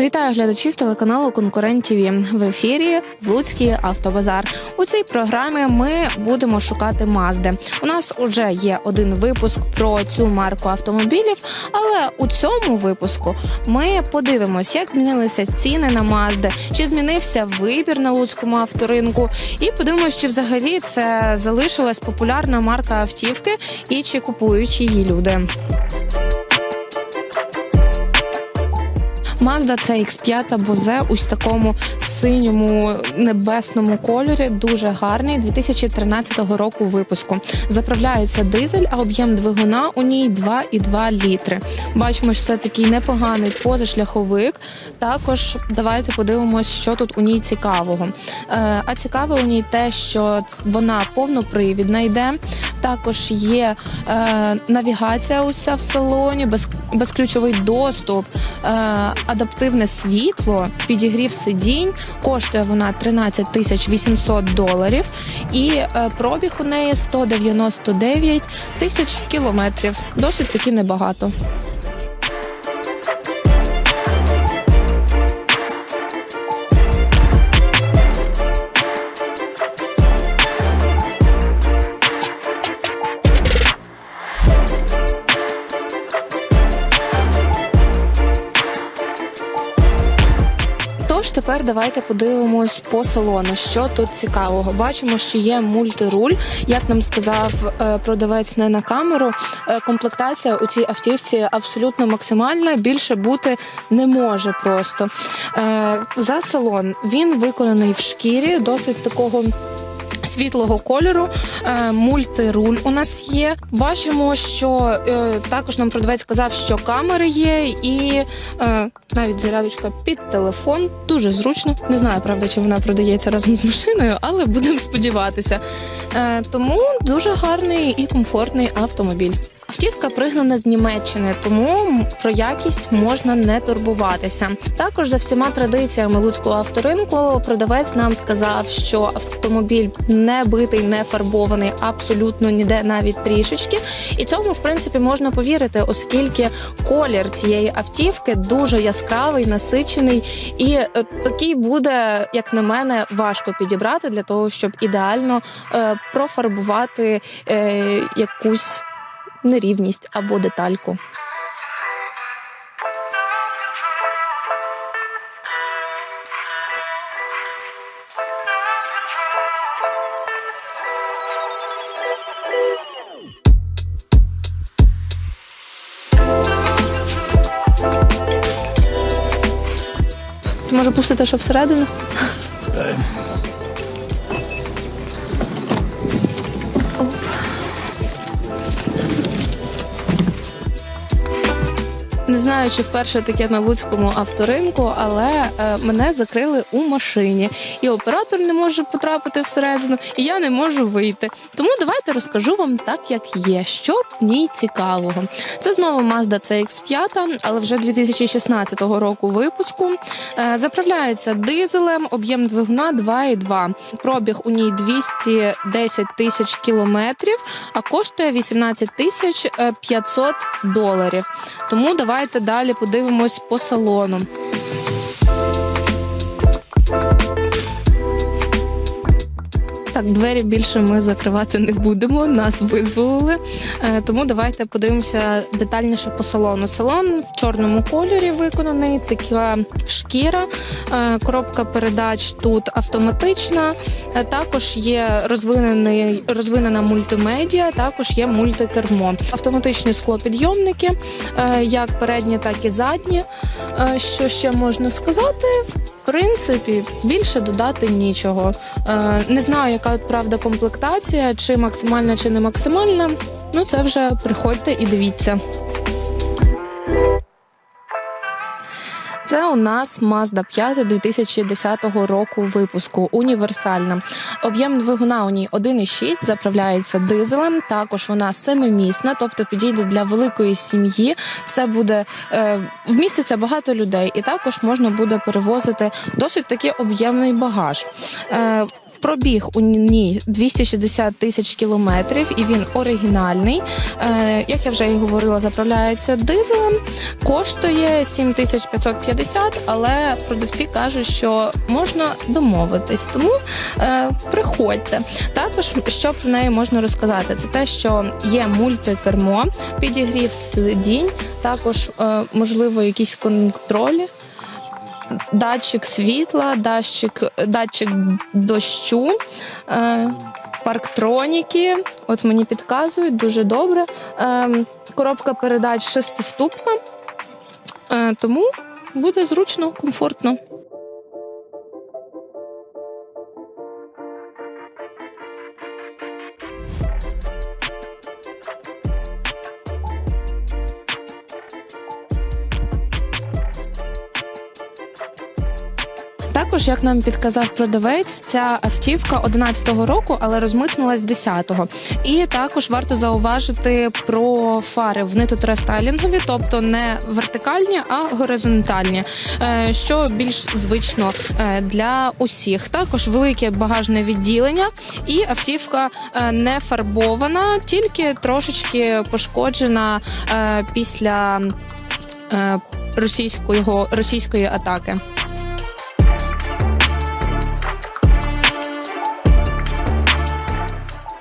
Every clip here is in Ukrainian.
Вітаю глядачів телеканалу Конкурент ТВ. В ефірі Луцький автобазар. У цій програмі ми будемо шукати Мазди. У нас вже є один випуск про цю марку автомобілів, але у цьому випуску ми подивимось, як змінилися ціни на Мазди, чи змінився вибір на луцькому авторинку, і подивимось, чи взагалі це залишилась популярна марка автівки і чи купують її люди. Mazda CX-5 Бозе ось такому синьому небесному кольорі, дуже гарний 2013 року випуску. Заправляється дизель, а об'єм двигуна у ній 2,2 літри. Бачимо, що це такий непоганий позашляховик. Також давайте подивимось, що тут у ній цікавого. Е, а цікаве у ній те, що вона повнопривідна йде. Також є е, навігація уся в салоні, без, безключовий доступ, е, адаптивне світло, підігрів сидінь. Коштує вона 13 тисяч 800 доларів, і е, пробіг у неї 199 тисяч кілометрів. Досить таки небагато. Тепер давайте подивимось по салону, що тут цікавого. Бачимо, що є мультируль. Як нам сказав е, продавець не на камеру, е, комплектація у цій автівці абсолютно максимальна. Більше бути не може просто. Е, За салон він виконаний в шкірі, досить такого. Світлого кольору, е, мультируль у нас є. Бачимо, що е, також нам продавець сказав, що камери є, і е, навіть зарядочка під телефон. Дуже зручно. Не знаю, правда, чи вона продається разом з машиною, але будемо сподіватися. Тому дуже гарний і комфортний автомобіль. Автівка пригнана з Німеччини, тому про якість можна не турбуватися. Також за всіма традиціями луцького авторинку продавець нам сказав, що автомобіль не битий, не фарбований абсолютно ніде навіть трішечки. І цьому, в принципі, можна повірити, оскільки колір цієї автівки дуже яскравий, насичений, і е, такий буде, як на мене, важко підібрати для того, щоб ідеально е, профарбувати е, якусь нерівність або детальку. Може пустити ще всередину? Оп. Не знаю, чи вперше таке на луцькому авторинку, але е, мене закрили у машині, і оператор не може потрапити всередину, і я не можу вийти. Тому давайте розкажу вам так, як є, що в ній цікавого. Це знову Mazda CX-5, але вже 2016 року випуску. Е, заправляється дизелем, об'єм двигуна 2,2. Пробіг у ній 210 тисяч кілометрів, а коштує 18 тисяч е, 500 доларів. Тому давайте далі подивимось по салону. Так, двері більше ми закривати не будемо, нас визволили. Е, Тому давайте подивимося детальніше по салону. Салон в чорному кольорі виконаний, така шкіра, е, коробка передач тут автоматична. Е, Також є розвинена мультимедіа, також є мультикермо. Автоматичні склопідйомники, як передні, так і задні. Що ще можна сказати? Принципі, більше додати нічого. Е, Не знаю, яка правда комплектація, чи максимальна, чи не максимальна. Ну, це вже приходьте і дивіться. Це у нас Mazda 5 2010 року випуску. Універсальна. Об'єм двигуна у ній 1,6, заправляється дизелем. Також вона семимісна, тобто підійде для великої сім'ї. Все буде е, вміститься багато людей, і також можна буде перевозити досить таки об'ємний багаж. Пробіг у ній 260 тисяч кілометрів, і він оригінальний. Е, Як я вже і говорила, заправляється дизелем, коштує 7550, але продавці кажуть, що можна домовитись. Тому е, приходьте. Також що про неї можна розказати, це те, що є мультикермо, підігрів сидінь, також е, можливо якісь контролі. Датчик світла, датчик, датчик дощу, е, парктроніки. От мені підказують дуже добре. Е, коробка передач шестиступна, е, тому буде зручно, комфортно. Також, як нам підказав продавець, ця автівка 11-го року, але розмитнилась 10-го. І також варто зауважити про фари. Вони тут рестайлінгові, тобто не вертикальні, а горизонтальні, е, що більш звично е, для усіх. Також велике багажне відділення, і автівка е, не фарбована, тільки трошечки пошкоджена після російської атаки.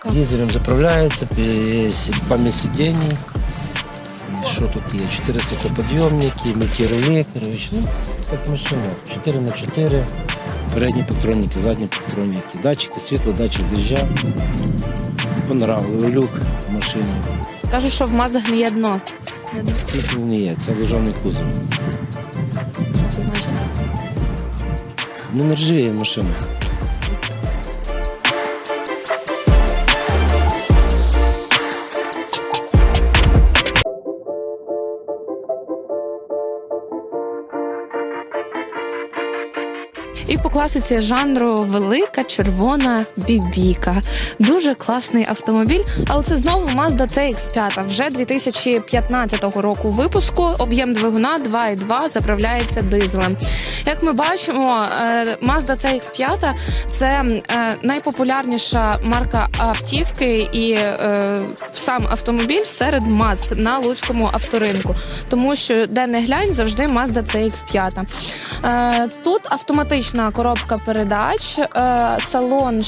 Дизелем заправляется, пи- память. И Что тут есть? 4 стеклоподъемники, мультирулей, короче. Ну, как машина. 4 на 4 Передні патронники, задні патронники, датчики світла, датчик дождя. Панорамовий люк в машині. Кажуть, що в Маздах не є дно. Світло не є, це лежаний кузов. Що це значить? Ну, не ржавіє машина. І по класиці жанру велика червона бібіка. Дуже класний автомобіль, але це знову Mazda CX-5, вже 2015 року випуску. Об'єм двигуна 2,2 заправляється дизелем. Як ми бачимо, е, Mazda CX-5 – це е, найпопулярніша марка автівки і е, сам автомобіль серед Mazd на луцькому авторинку, тому що де не глянь, завжди Mazda CX-5. Е, Тут автоматична коробка передач, е, салон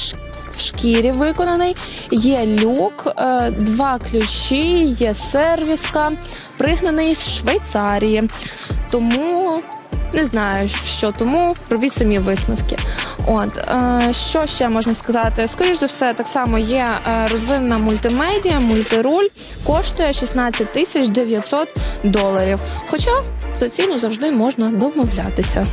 в шкірі виконаний, є люк, е, два ключі, є сервіска, пригнаний з Швейцарії. Тому не знаю, що тому робіть самі висновки. От е, що ще можна сказати? Скоріш за все, так само є розвинена мультимедіа, мультируль, коштує 16 тисяч 900 доларів. Хоча за ціну завжди можна домовлятися.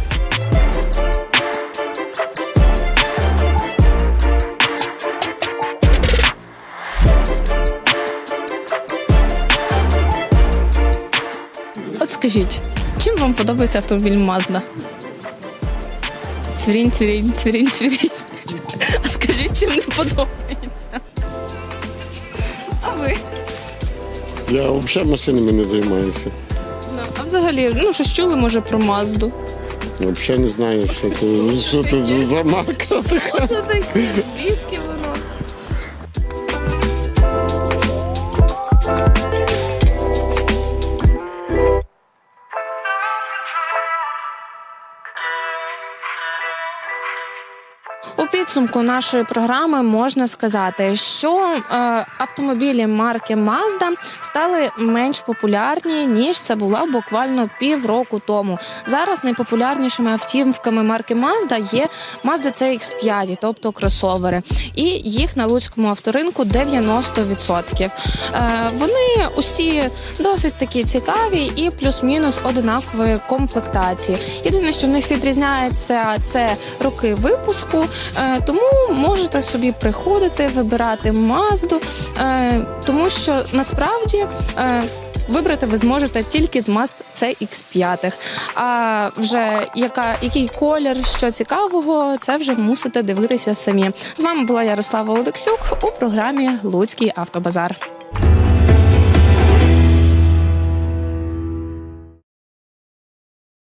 От скажіть, чим вам подобається автомобіль Mazda? Цвірінь, цвірінь, цвірінь, цвірінь. А скажіть, чим не подобається? А ви? Я взагалі машинами не займаюся. Ну, а взагалі, ну щось чули, може, про Мазду? Взагалі не знаю, що це, що це за марка така. Оце так, звідки воно? Підсумку нашої програми можна сказати, що е, автомобілі марки Mazda стали менш популярні ніж це була буквально півроку тому. Зараз найпопулярнішими автівками марки Mazda є Mazda CX-5, тобто кросовери, і їх на луцькому авторинку 90%. Е, вони усі досить такі цікаві і плюс-мінус одинакової комплектації. Єдине, що в них відрізняється, це роки випуску. Тому можете собі приходити, вибирати Мазду, е, тому що насправді. е, Вибрати ви зможете тільки з Mazda CX5. А вже яка, який колір, що цікавого, це вже мусите дивитися самі. З вами була Ярослава Олексюк у програмі Луцький автобазар.